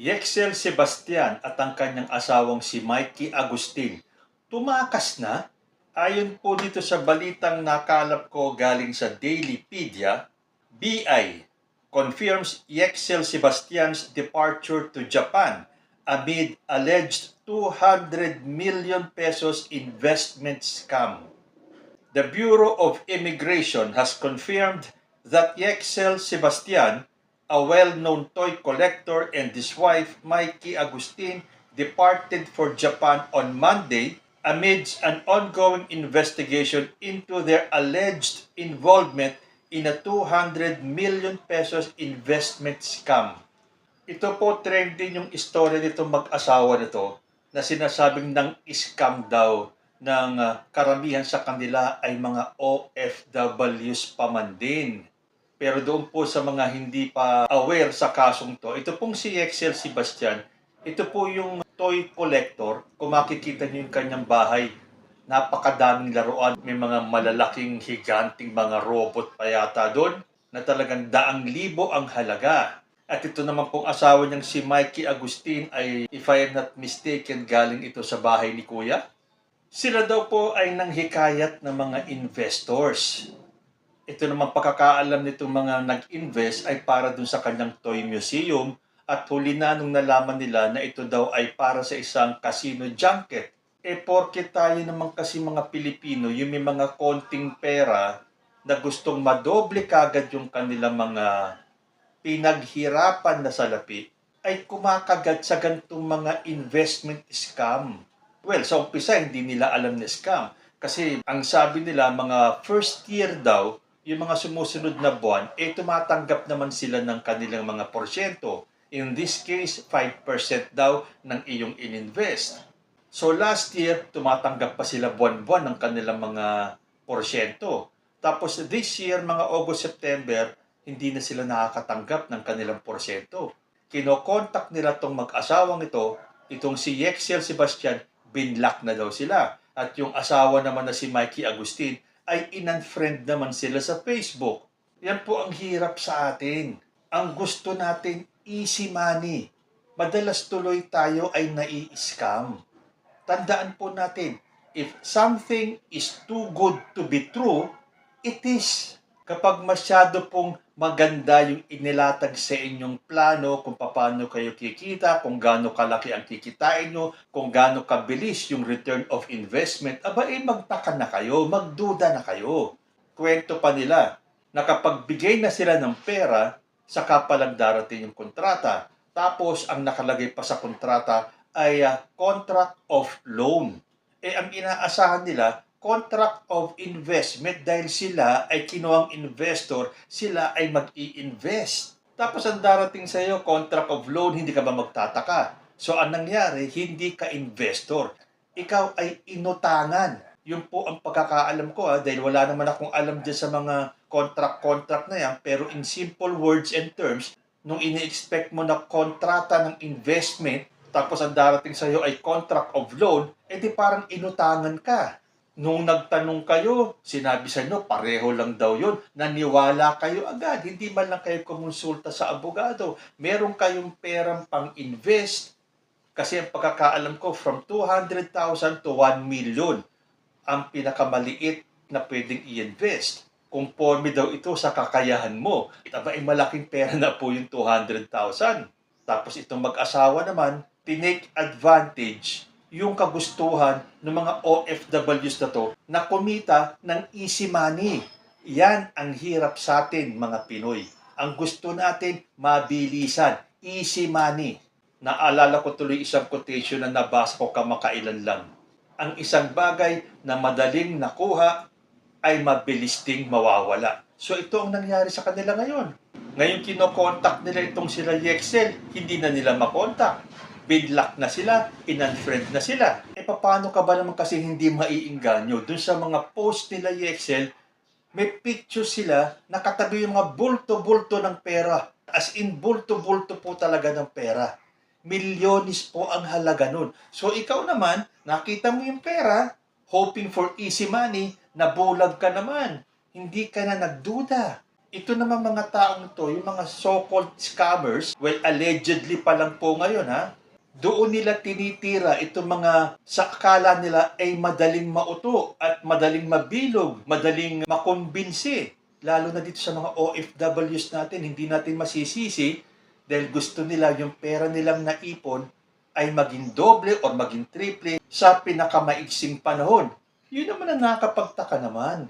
Yexel Sebastian at ang kanyang asawang si Mikey Agustin tumakas na. Ayon po dito sa balitang nakalap ko galing sa Dailypedia, BI confirms Yexel Sebastian's departure to Japan amid alleged 200 million pesos investment scam. The Bureau of Immigration has confirmed that Yexel Sebastian, a well-known toy collector, and his wife, Mikey Agustin, departed for Japan on Monday amidst an ongoing investigation into their alleged involvement in a 200 million pesos investment scam. Ito po trending yung story nito mag-asawa nito na sinasabing ng scam daw ng ah, karamihan sa kanila ay mga OFWs pa man din. Pero doon po sa mga hindi pa aware sa kasong to, ito pong si Excel Sebastian, ito po yung toy collector. Kung makikita niyo yung kanyang bahay, napakadaming laruan. May mga malalaking, higanting mga robot pa yata doon na talagang daang libo ang halaga. At ito naman pong asawa niyang si Mikey Agustin ay, if I am not mistaken, galing ito sa bahay ni Kuya. Sila daw po ay nanghikayat ng mga investors. Ito naman pagkakaalam nitong mga nag-invest ay para dun sa kanyang toy museum at huli na nung nalaman nila na ito daw ay para sa isang casino junket. E porke tayo naman kasi mga Pilipino, yung may mga konting pera na gustong madoble kagad yung kanilang mga pinaghirapan na salapi, ay kumakagat sa gantong mga investment scam. Well, sa umpisa, hindi nila alam na scam. Kasi ang sabi nila, mga first year daw, yung mga sumusunod na buwan, eh tumatanggap naman sila ng kanilang mga porsyento. In this case, 5% daw ng iyong ininvest. So last year, tumatanggap pa sila buwan-buwan ng kanilang mga porsyento. Tapos this year, mga August, September, hindi na sila nakakatanggap ng kanilang porsyento. Kinokontak nila tong mag-asawang ito, itong si Yexel Sebastian, binlock na daw sila. At yung asawa naman na si Mikey Agustin ay in-unfriend naman sila sa Facebook. Yan po ang hirap sa atin. Ang gusto natin, easy money. Madalas tuloy tayo ay nai-scam. Tandaan po natin, if something is too good to be true, it is. Kapag masyado pong maganda yung inilatag sa inyong plano kung paano kayo kikita, kung gaano kalaki ang kikitain nyo, kung gaano kabilis yung return of investment, aba eh magtaka na kayo, magduda na kayo. Kwento pa nila na kapag bigay na sila ng pera, saka pa lang darating yung kontrata. Tapos ang nakalagay pa sa kontrata ay ah, contract of loan. Eh ang inaasahan nila, contract of investment dahil sila ay kinuhang investor, sila ay mag-i-invest. Tapos ang darating sa iyo, contract of loan, hindi ka ba magtataka? So ang nangyari, hindi ka investor. Ikaw ay inutangan. Yun po ang pagkakaalam ko ha, dahil wala naman akong alam dyan sa mga contract-contract na yan. Pero in simple words and terms, nung ini-expect mo na kontrata ng investment, tapos ang darating sa iyo ay contract of loan, edi parang inutangan ka. Nung nagtanong kayo, sinabi sa inyo, pareho lang daw yun. Naniwala kayo agad. Hindi man lang kayo kumonsulta sa abogado. Meron kayong perang pang-invest. Kasi ang pagkakaalam ko, from 200,000 to 1 million ang pinakamaliit na pwedeng i-invest. Conforme daw ito sa kakayahan mo. Aba, ay malaking pera na po yung 200,000. Tapos itong mag-asawa naman, tinake advantage yung kagustuhan ng mga OFWs na to na kumita ng easy money. Yan ang hirap sa atin mga Pinoy. Ang gusto natin, mabilisan, easy money. Naalala ko tuloy isang quotation na nabasa ko kamakailan lang. Ang isang bagay na madaling nakuha ay mabilis ding mawawala. So ito ang nangyari sa kanila ngayon. Ngayon kinokontak nila itong sila Yexel, hindi na nila makontak bidlock na sila, in-unfriend na sila. E paano ka ba naman kasi hindi maiinganyo? Doon sa mga post nila Excel, may picture sila nakatabi yung mga bulto-bulto ng pera. As in, bulto-bulto po talaga ng pera. Milyonis po ang halaga nun. So ikaw naman, nakita mo yung pera, hoping for easy money, nabulag ka naman. Hindi ka na nagduda. Ito naman mga taong to, yung mga so-called scammers, well, allegedly pa lang po ngayon ha, doon nila tinitira itong mga sa akala nila ay madaling mauto at madaling mabilog, madaling makumbinsi. Lalo na dito sa mga OFWs natin, hindi natin masisisi dahil gusto nila yung pera nilang naipon ay maging doble or maging triple sa pinakamaiksing panahon. Yun naman ang nakakapagtaka naman.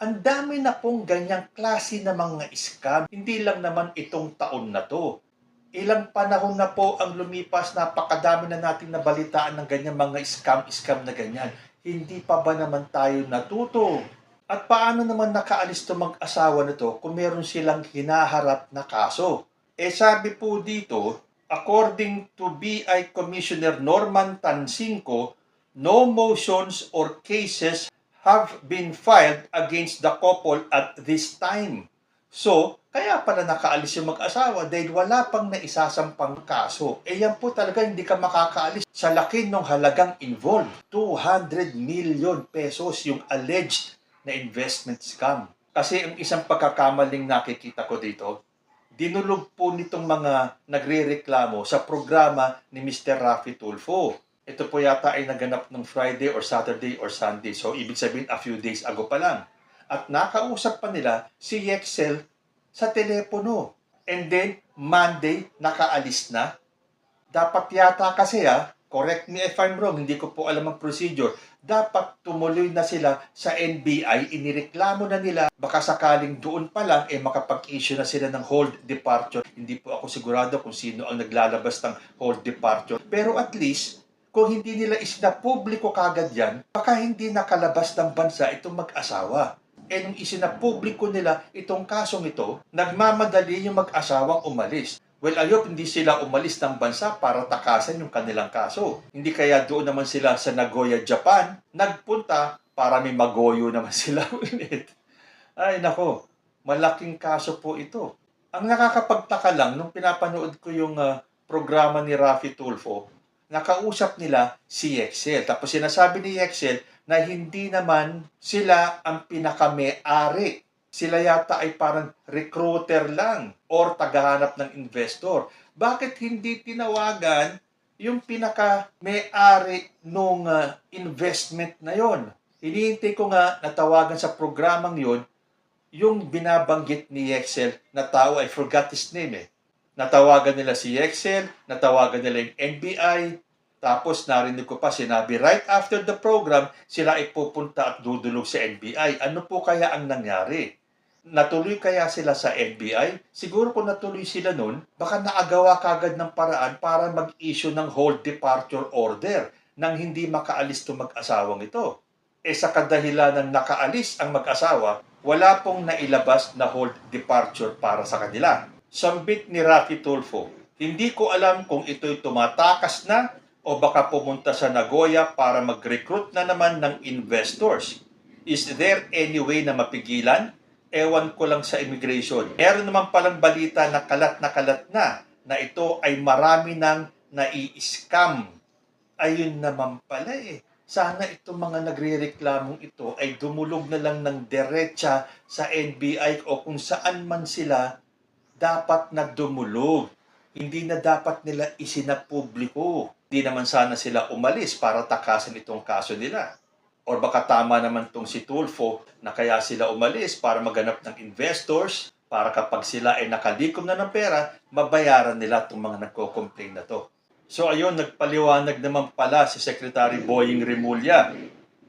Ang dami na pong ganyang klase ng mga scam. Hindi lang naman itong taon na to. Ilang panahon na po ang lumipas, napakadami na nating nabalitaan ng ganyang mga scam-scam na ganyan. Hindi pa ba naman tayo natuto? At paano naman nakaalis to mag-asawa na to kung meron silang hinaharap na kaso? Eh sabi po dito, according to BI Commissioner Norman Tansinko, no motions or cases have been filed against the couple at this time. So, kaya pala nakaalis yung mag-asawa dahil wala pang naisasampang kaso. Eh yan po talaga hindi ka makakaalis sa laki ng halagang involved. 200 million pesos yung alleged na investment scam. Kasi ang isang pagkakamaling nakikita ko dito, dinulog po nitong mga nagre-reklamo sa programa ni Mr. Rafi Tulfo. Ito po yata ay naganap ng Friday or Saturday or Sunday. So, ibig sabihin, a few days ago pa lang. At nakausap pa nila si Yexel sa telepono. And then, Monday, nakaalis na. Dapat yata kasi ha, correct me if I'm wrong, hindi ko po alam ang procedure. Dapat tumuloy na sila sa NBI, inireklamo na nila, baka sakaling doon pa lang, eh makapag-issue na sila ng hold departure. Hindi po ako sigurado kung sino ang naglalabas ng hold departure. Pero at least, kung hindi nila isinapubliko kagad yan, baka hindi nakalabas ng bansa itong mag-asawa. E nung isinapubliko nila itong kasong ito, nagmamadali yung mag-asawang umalis. Well, ayop, hindi sila umalis ng bansa para takasan yung kanilang kaso. Hindi kaya doon naman sila sa Nagoya, Japan, nagpunta para may magoyo naman sila ulit. Ay, nako, malaking kaso po ito. Ang nakakapagtaka lang, nung pinapanood ko yung ah, programa ni Rafi Tulfo, nakausap nila si Excel. Tapos sinasabi ni Excel na hindi naman sila ang pinaka-may-ari. Sila yata ay parang recruiter lang or tagahanap ng investor. Bakit hindi tinawagan yung pinaka-may-ari nung ah, investment na yon? Hinihintay ko nga natawagan sa programang yon yung binabanggit ni Excel na tao, I forgot his name eh. Natawagan nila si Excel, natawagan nila yung NBI, tapos narinig ko pa sinabi, right after the program, sila ay pupunta at dudulog sa NBI. Ano po kaya ang nangyari? Natuloy kaya sila sa NBI? Siguro kung natuloy sila nun, baka naagawa kagad ng paraan para mag-issue ng hold departure order nang hindi makaalis to mag-asawang ito. E sa kadahilan ng nakaalis ang mag-asawa, wala pong nailabas na hold departure para sa kanila. Sambit ni Rafi Tulfo, hindi ko alam kung ito'y tumatakas na o baka pumunta sa Nagoya para mag-recruit na naman ng investors. Is there any way na mapigilan? Ewan ko lang sa immigration. Meron naman palang balita na kalat na kalat na na ito ay marami nang nai-scam. Ayun naman pala eh. Sana itong mga nagre-reklamong ito ay dumulog na lang ng derecha sa NBI o kung saan man sila dapat na dumulog. Hindi na dapat nila isinapubliko. Hindi naman sana sila umalis para takasan itong kaso nila. Or baka tama naman tong si Tulfo na kaya sila umalis para maganap ng investors para kapag sila ay nakalikom na ng pera, mabayaran nila itong mga nagko-complain na to. So ayun, nagpaliwanag naman pala si Secretary Boying Remulla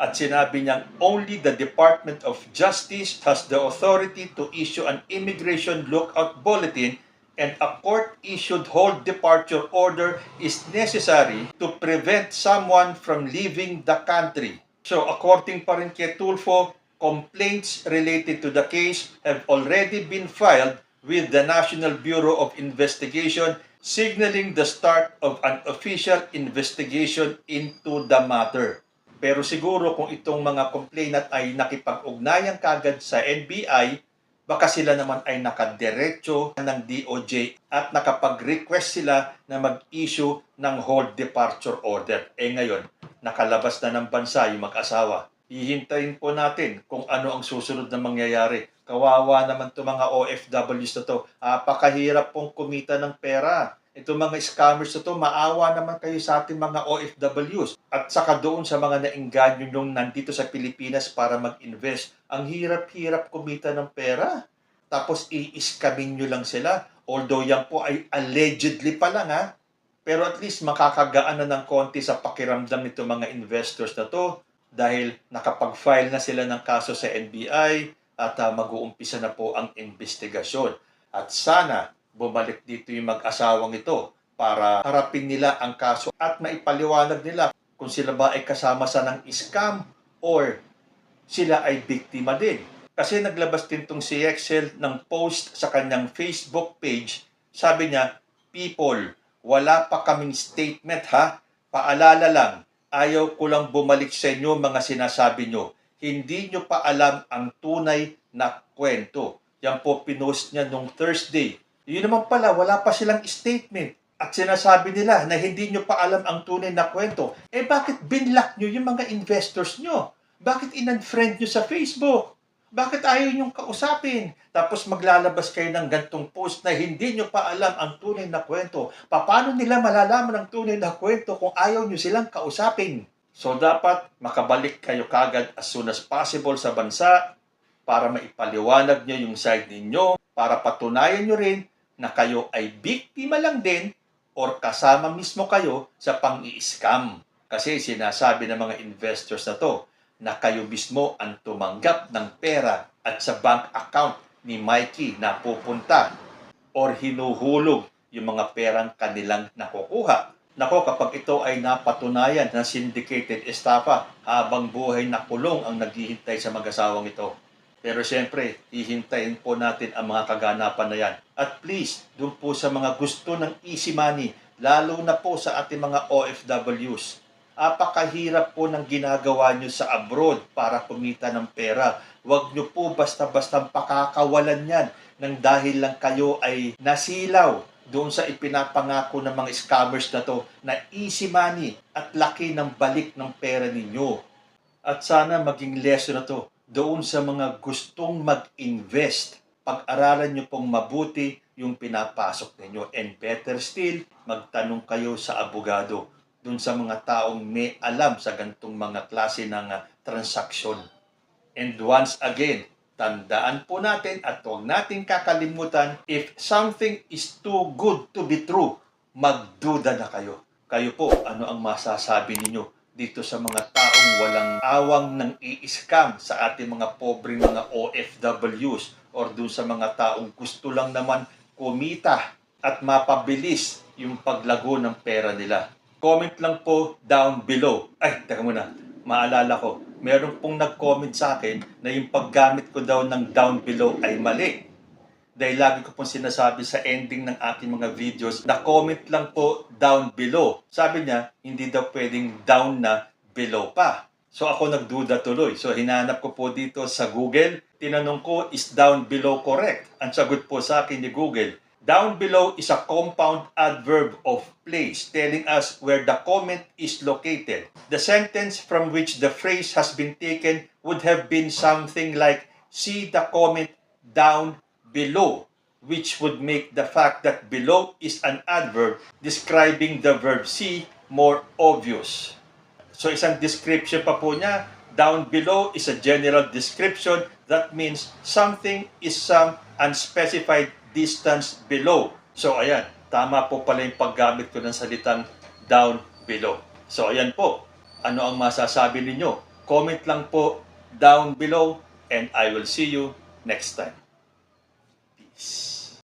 at sinabi niyang only the Department of Justice has the authority to issue an immigration lookout bulletin and a court-issued hold departure order is necessary to prevent someone from leaving the country. So according pa rin kay Tulfo, complaints related to the case have already been filed with the National Bureau of Investigation signaling the start of an official investigation into the matter. Pero siguro kung itong mga complainant ay nakipag-ugnayan kagad sa NBI, baka sila naman ay nakadiretso ng DOJ at nakapag-request sila na mag-issue ng hold departure order. Eh ngayon, nakalabas na ng bansa yung mag-asawa. Hihintayin po natin kung ano ang susunod na mangyayari Kawawa naman itong mga OFWs na to. Apakahirap pong kumita ng pera. Itong mga scammers na to, maawa naman kayo sa ating mga OFWs. At saka doon sa mga nainganyo yung nandito sa Pilipinas para mag-invest. Ang hirap-hirap kumita ng pera. Tapos i-scamin nyo lang sila. Although yan po ay allegedly pa lang ha. Pero at least makakagaan na ng konti sa pakiramdam nito mga investors na to dahil nakapag-file na sila ng kaso sa NBI at uh, mag-uumpisa na po ang investigasyon. At sana bumalik dito yung mag-asawang ito para harapin nila ang kaso at maipaliwanag nila kung sila ba ay kasama sa ng scam or sila ay biktima din. Kasi naglabas din tong si Excel ng post sa kanyang Facebook page. Sabi niya, People, wala pa kaming statement ha. Paalala lang, ayaw ko lang bumalik sa inyo mga sinasabi nyo. Hindi nyo pa alam ang tunay na kwento. Yan po pinost niya nung Thursday. Yun naman pala, wala pa silang statement. At sinasabi nila na hindi nyo pa alam ang tunay na kwento. Eh bakit binlock nyo yung mga investors nyo? Bakit in-unfriend nyo sa Facebook? Bakit ayaw nyong kausapin? Tapos maglalabas kayo ng gantong post na hindi nyo pa alam ang tunay na kwento. Paano nila malalaman ang tunay na kwento kung ayaw nyo silang kausapin? So dapat makabalik kayo kagad as soon as possible sa bansa para maipaliwanag nyo yung side ninyo, para patunayan nyo rin na kayo ay biktima lang din or kasama mismo kayo sa pang-i-scam. Kasi sinasabi ng mga investors na to na kayo mismo ang tumanggap ng pera at sa bank account ni Mikey na pupunta or hinuhulog yung mga perang kanilang nakukuha. Nako, kapag ito ay napatunayan ng syndicated estafa, habang buhay na kulong ang naghihintay sa mag-asawang ito. Pero siyempre, hihintayin po natin ang mga kaganapan na yan. At please, doon po sa mga gusto ng easy money, lalo na po sa ating mga OFWs, apakahirap po ng ginagawa nyo sa abroad para kumita ng pera. Huwag nyo po basta-basta pakakawalan yan nang dahil lang kayo ay nasilaw doon sa ipinapangako ng mga scammers na to na easy money at laki ng balik ng pera ninyo. At sana maging lesson na to doon sa mga gustong mag-invest. Pag-aralan nyo pong mabuti yung pinapasok ninyo. And better still, magtanong kayo sa abogado doon sa mga taong may alam sa gantong mga klase ng ah, transaksyon. And once again, tandaan po natin at huwag natin kakalimutan, if something is too good to be true, magduda na kayo. Kayo po, ano ang masasabi ninyo dito sa mga taong walang awang ng i-scam sa ating mga pobreng mga OFWs or doon sa mga taong gusto lang naman kumita at mapabilis yung paglago ng pera nila. Comment lang po down below. Ay, teka muna. Maalala ko, meron pong nag-comment sa akin na yung paggamit ko daw ng down below ay mali. Dahil lagi ko pong sinasabi sa ending ng aking mga videos na comment lang po down below. Sabi niya, hindi daw pwedeng down na below pa. So ako nagduda tuloy. So hinanap ko po dito sa Google. Tinanong ko, is down below correct? Ang sagot po sa akin ni Google, Down below is a compound adverb of place telling us where the comment is located. The sentence from which the phrase has been taken would have been something like, see the comment down below, which would make the fact that below is an adverb describing the verb see more obvious. So isang description pa po niya, down below is a general description that means something is some unspecified distance below. So ayan, tama po pala yung paggamit ko ng salitang down below. So ayan po, ano ang masasabi ninyo? Comment lang po down below and I will see you next time. Shh.